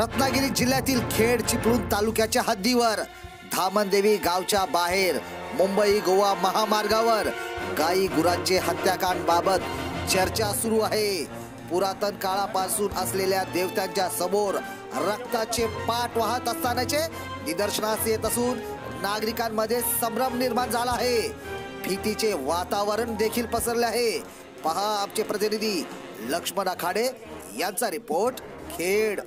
रत्नागिरी जिल्ह्यातील खेड चिपळूण तालुक्याच्या हद्दीवर धामणदेवी गावच्या बाहेर मुंबई गोवा महामार्गावर गाई गुरांचे हत्याकांड बाबत चर्चा सुरू आहे. पुरातन काळापासून असलेल्या देवतांच्या समोर रक्ताचे पाठ वाहत असतानाचे निदर्शनास येत असून नागरिकांमध्ये संभ्रम निर्माण झाला आहे. भीतीचे वातावरण देखील पसरले आहे. पहा आमचे प्रतिनिधी लक्ष्मण आखाडे यांचा रिपोर्ट खेड.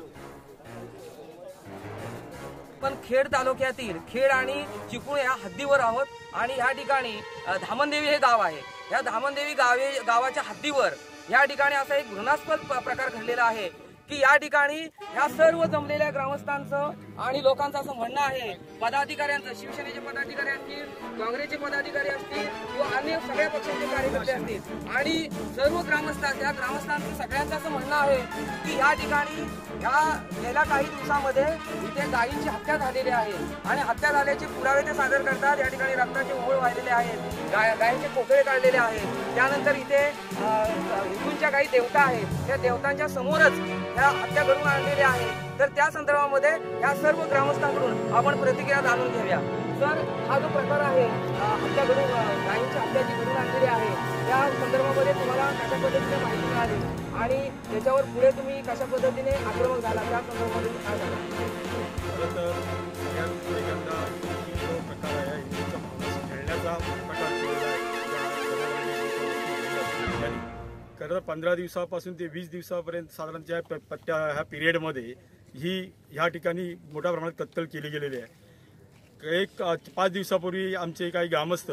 पण खेड तालुक्यातील खेड आणि चिपळूण या हद्दीवर आहोत. आणि या ठिकाणी धामनदेवी धामणदेवी हे गाव आहे. या धामणदेवी गावे गावाच्या हद्दीवर या ठिकाणी असा एक घृणास्पद प्रकार घडलेला आहे. की या ठिकाणी ह्या सर्व जमलेल्या ग्रामस्थांचं आणि लोकांचं असं म्हणणं आहे पदाधिकाऱ्यांचं शिवसेनेचे पदाधिकारी असतील काँग्रेसचे पदाधिकारी असतील किंवा अन्य सगळ्या पक्षांचे कार्यकर्ते असतील. आणि सर्व ग्रामस्थ त्या ग्रामस्थांचं सगळ्यांचं असं म्हणणं आहे की या ठिकाणी ह्या गेल्या काही दिवसामध्ये इथे गायींची हत्या झालेली आहे. आणि हत्या झाल्याचे पुरावे ते सादर करतात. या ठिकाणी रक्ताचे ओळ वाहिलेले आहेत. गाय गायींचे पोकळे काढलेले आहेत. त्यानंतर इथे हिंदूंच्या काही देवता आहेत. त्या देवतांच्या समोरच ह्या हत्या घडून आणलेल्या आहेत तर त्या संदर्भामध्ये या सर्व ग्रामस्थांकडून आपण प्रतिक्रिया जाणून घेऊया. सर हा जो प्रकार आहे हत्या घडून गायींची हत्या जी घडून आणलेली आहे त्या संदर्भामध्ये तुम्हाला कशा पद्धतीने माहिती मिळाली? आणि त्याच्यावर पुढे तुम्ही कशा पद्धतीने आक्रमक झाला? त्या संदर्भामध्ये काय झालं? खरं पंधरा दिवसापासून ते वीस दिवसापर्यंत साधारणतः प- पट्ट्या ह्या पिरियडमध्ये ही ह्या ठिकाणी मोठ्या प्रमाणात कत्तल केली गेलेली आहे. एक पाच दिवसापूर्वी आमचे काही ग्रामस्थ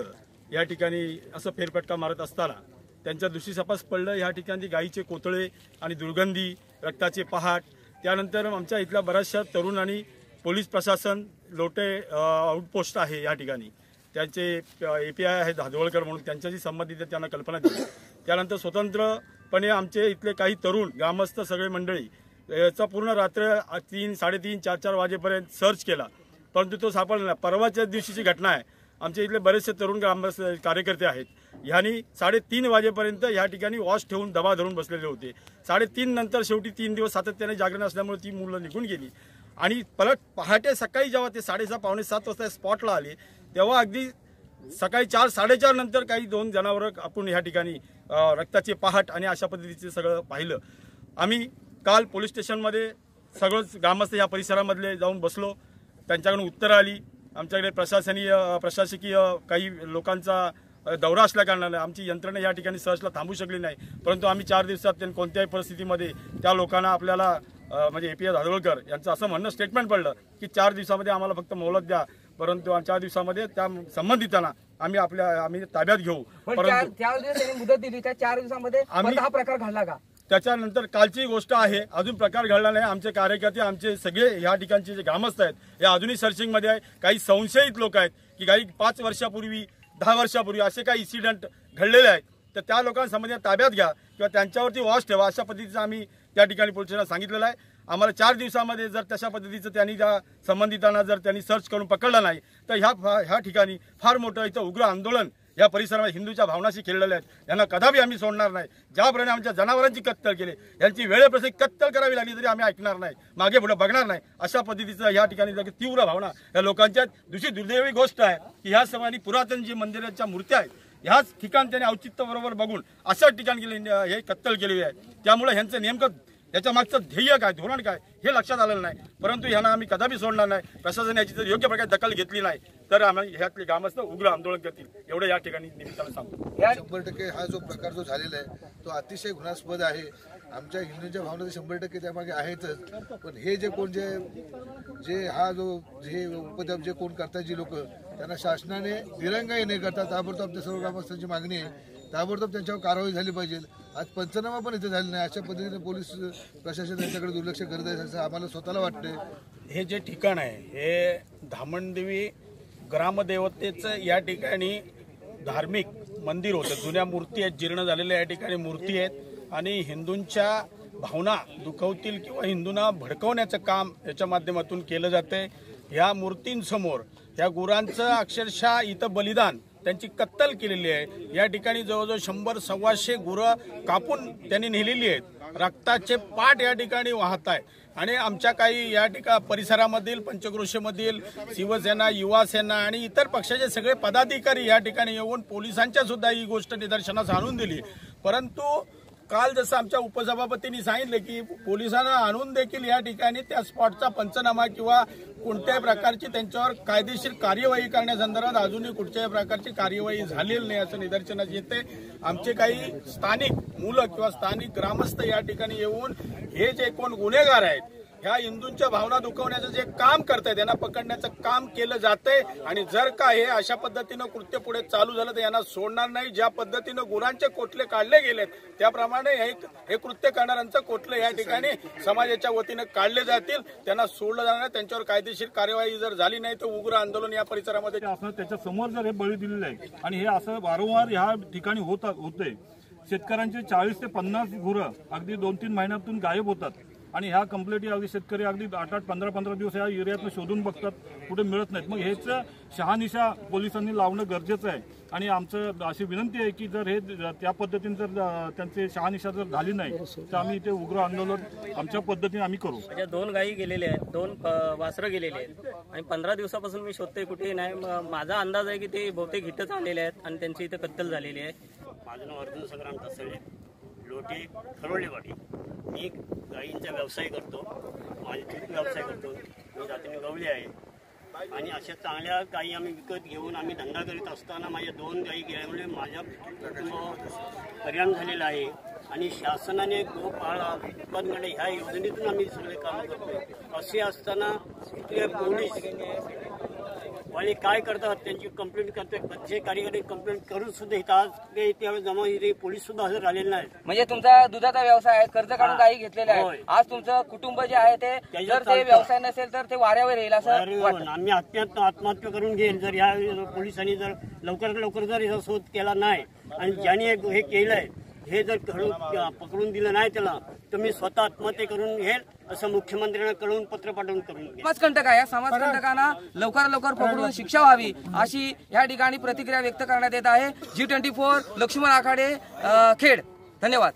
या ठिकाणी असं फेरफटका मारत असताना त्यांच्या सपास पडलं ह्या ठिकाणी गाईचे कोतळे आणि दुर्गंधी रक्ताचे पहाट. त्यानंतर आमच्या इथल्या बऱ्याचशा तरुणांनी पोलीस प्रशासन लोटे आउटपोस्ट आहे या ठिकाणी. त्यांचे ए पी आय आहेत धाजवळकर म्हणून त्यांच्याशी संबंधित त्यांना कल्पना दिली. त्यानंतर स्वतंत्रपणे आमचे इथले काही तरुण ग्रामस्थ सगळे मंडळी याचा पूर्ण रात्र तीन साडेतीन चार चार वाजेपर्यंत सर्च केला. परंतु तो सापडला नाही. परवाच्या दिवशीची घटना आहे. आमच्या इथले बरेचसे तरुण ग्रामस्थ कार्यकर्ते आहेत. ह्यांनी साडेतीन वाजेपर्यंत या ठिकाणी वॉश ठेवून दबा धरून बसलेले होते. साडेतीन नंतर शेवटी तीन दिवस सातत्याने जागरण असल्यामुळे ती मुलं निघून गेली. आणि परत पहाटे सकाळी जेव्हा ते साडेसहा पावणे सात वाजता स्पॉटला आले तेव्हा अगदी सकाळी चार साडेचार नंतर काही दोन जनावरं आपण ह्या ठिकाणी रक्ताचे पहाट आणि अशा पद्धतीचे सगळं पाहिलं. आम्ही काल पोलीस स्टेशनमध्ये सगळंच ग्रामस्थ या परिसरामधले जाऊन बसलो. त्यांच्याकडून उत्तरं आली. आमच्याकडे प्रशासनीय प्रशासकीय काही लोकांचा दौरा असल्याकारणानं आमची यंत्रणा या ठिकाणी सहजला थांबू शकली नाही. परंतु आम्ही चार दिवसात त्यांनी कोणत्याही परिस्थितीमध्ये त्या लोकांना आपल्याला म्हणजे ए पी एस धारवळकर यांचं असं म्हणणं स्टेटमेंट पडलं की चार दिवसामध्ये आम्हाला फक्त मोहलत द्या. परंतु चार दिवसामध्ये त्या संबंधितांना आम्ही आपल्या आम्ही ताब्यात घेऊ. पण त्या परंतु त्यावेळेस त्यांनी मुदत दिली. त्या चार दिवसामध्ये आम्ही- परत हा प्रकार घडला का? त्याच्यानंतर कालची गोष्ट आहे अजून प्रकार घडला नाही. आमचे कार्यकर्ते आमचे सगळे ह्या ठिकाणचे जे ग्रामस्थ आहेत हे अजूनही सर्चिंगमध्ये आहे. काही संशयित लोक आहेत की काही पाच वर्षापूर्वी दहा वर्षापूर्वी असे काही इन्सिडेंट घडलेले आहेत. तर त्या लोकांसंबंधी ताब्यात घ्या. किंवा त्यांच्यावरती वॉच ठेवा अशा पद्धतीचं आम्ही त्या ठिकाणी पोलिसांना सांगितलेलं आहे. आम्हाला चार दिवसामध्ये जर तशा पद्धतीचं त्यांनी त्या संबंधितांना जर त्यांनी सर्च करून पकडलं नाही तर ह्या ह्या ठिकाणी फार मोठं इथं उग्र आंदोलन या परिसरामध्ये हिंदूच्या भावनाशी खेळलेल्या आहेत यांना कदापि आम्ही सोडणार नाही. ज्याप्रमाणे आमच्या जनावरांची कत्तल केली यांची वेळेप्रसंगी कत्तल करावी लागली तरी आम्ही ऐकणार नाही मागे पुढे बघणार नाही. अशा पद्धतीचं या ठिकाणी जर तीव्र भावना या लोकांच्या दुसरी दुर्दैवी गोष्ट आहे की ह्या समाजाने पुरातन जी मंदिराच्या मूर्त्या आहेत ह्याच ठिकाण त्यांनी औचित्य बरोबर बघून अशा ठिकाणी गेले हे कत्तल केलेली आहे. त्यामुळे ह्यांचं नेमकं त्याच्या मागचं ध्येय काय धोरण काय हे लक्षात आलेलं नाही. परंतु ह्यांना आम्ही कदापि सोडणार नाही. प्रशासन याची जर योग्य प्रकारे दखल घेतली नाही तर आम्ही ह्यातले ग्रामस्थ उग्र आंदोलन करतील. एवढं या ठिकाणी निमित्तानं सांगतो. या शंभर टक्के हा जो प्रकार जो झालेला आहे तो अतिशय घृणास्पद आहे. आमच्या हिंदूंच्या भावना तर शंभर टक्के त्यामागे आहेतच. पण हे जे कोण जे जे हा जो हे उपद्रव जे कोण करतात जी लोक त्यांना शासनाने दिरंगाई न करता ताबडतोब आमच्या सर्व ग्रामस्थांची मागणी आहे. ताबडतोब त्यांच्यावर कारवाई झाली पाहिजे. आज पंचनामा पण इथे झाले नाही. अशा पद्धतीने पोलीस प्रशासन त्यांच्याकडे दुर्लक्ष करत आहे असं आम्हाला स्वतःला वाटते हे जे ठिकाण आहे हे धामणदेवी ग्रामदेवतेचं या ठिकाणी धार्मिक मंदिर होतं. जुन्या मूर्ती आहेत जीर्ण झालेल्या या ठिकाणी मूर्ती आहेत. आणि हिंदूंच्या भावना दुखवतील किंवा हिंदूंना भडकवण्याचं काम याच्या माध्यमातून केलं जातं या मूर्तींसमोर या गुरांचं अक्षरशः इथं बलिदान त्यांची कत्तल केलेली आहे. या ठिकाणी जवळजवळ शंभर सव्वाशे गुरं कापून त्यांनी नेलेली आहेत. रक्ताचे पाठ या ठिकाणी वाहत आहे. आणि आमच्या काही या ठिका परिसरामधील पंचक्रोशीमधील शिवसेना युवासेना आणि इतर पक्षाचे सगळे पदाधिकारी या ठिकाणी येऊन पोलिसांच्या सुद्धा ही गोष्ट निदर्शनास आणून दिली. परंतु काल जसं आमच्या उपसभापतींनी सांगितलं की पोलिसांना आणून देखील या ठिकाणी त्या स्पॉटचा पंचनामा किंवा कोणत्याही प्रकारची त्यांच्यावर कायदेशीर कार्यवाही करण्यासंदर्भात अजूनही कुठच्याही प्रकारची कार्यवाही झालेली नाही असं निदर्शनास येते. आमचे काही स्थानिक मुलं किंवा स्थानिक ग्रामस्थ या ठिकाणी येऊन हे जे कोण गुन्हेगार आहेत ह्या हिंदूंच्या भावना दुखवण्याचं जे काम करतायत यांना पकडण्याचं काम केलं जातंय. आणि जर का हे अशा पद्धतीनं कृत्य पुढे चालू झालं तर यांना सोडणार नाही. ज्या पद्धतीनं गुरांचे कोटले काढले गेलेत त्याप्रमाणे हे हे कृत्य करणाऱ्यांचं कोटले या ठिकाणी समाजाच्या वतीनं काढले जातील. त्यांना सोडलं जाणार त्यांच्यावर कायदेशीर कार्यवाही जर झाली नाही तर उग्र आंदोलन या परिसरामध्ये असं त्याच्यासमोर जर हे बळी दिलेलं आहे आणि हे असं वारंवार ह्या ठिकाणी होत होते शेतकऱ्यांचे चाळीस ते पन्नास गुरं अगदी दोन तीन महिन्यातून गायब होतात. आणि ह्या कंप्लेंटी अगदी शेतकरी अगदी आठ आठ पंधरा पंधरा दिवस ह्या एरियातनं शोधून बघतात कुठे मिळत नाहीत. मग हेच शहानिशा पोलिसांनी लावणं गरजेचं आहे. आणि आमचं अशी विनंती आहे की जर हे त्या पद्धतीने जर त्यांचे शहानिशा जर झाली नाही तर आम्ही इथे उग्र आंदोलन आमच्या पद्धतीने आम्ही करू. माझ्या दोन गायी गेलेल्या आहेत दोन वासरं गेलेले आहेत. आणि पंधरा दिवसापासून मी शोधतोय कुठेही नाही. माझा अंदाज आहे की ते बहुतेक इथंच आलेले आहेत आणि त्यांची इथं कत्तल झालेली आहे. माझं नाव अर्जुन संग्राम तसळे लोटे खरोळेवाडी मी गाईंचा व्यवसाय करतो माझे व्यवसाय करतो. मी जातीने गवळी आहे. आणि अशा चांगल्या गायी आम्ही विकत घेऊन आम्ही धंदा करीत असताना माझ्या दोन गायी गेल्यामुळे माझ्या कुटुंबावर परिणाम झालेला आहे. आणि शासनाने गोपाळा उत्पादन ह्या योजनेतून आम्ही सगळे काम करतो असे असताना इथले पोलीस वाले काय करतात त्यांची कंप्लेंट करतात जे कार्यकारी कंप्लेंट करून सुद्धा इथं आज ते त्यावेळेस जमा इथे पोलीस सुद्धा हजर झालेले नाहीत म्हणजे तुमचा दुधाचा व्यवसाय आहे कर्ज काढून हा. गायी घेतलेले. आहे आज तुमचं कुटुंब जे आहे ते जर ते. व्यवसाय नसेल तर ते वाऱ्यावर येईल असं आम्ही आत्महत्या आत्महत्या करून घेईल जर ह्या पोलिसांनी जर लवकरात लवकर जर याचा शोध केला नाही आणि ज्याने हे- केलंय हे जर पकडून दिलं नाही त्याला मी स्वतः आत्महत्या करून घेईल असं मुख्यमंत्र्यांना कळून पत्र पाठवून करून घेईल समाजकंटक आहे या समाजकंटकांना लवकर लवकर पकडून शिक्षा व्हावी अशी या ठिकाणी प्रतिक्रिया व्यक्त करण्यात येत आहे. G twenty four Laxman Akhade Khed. धन्यवाद.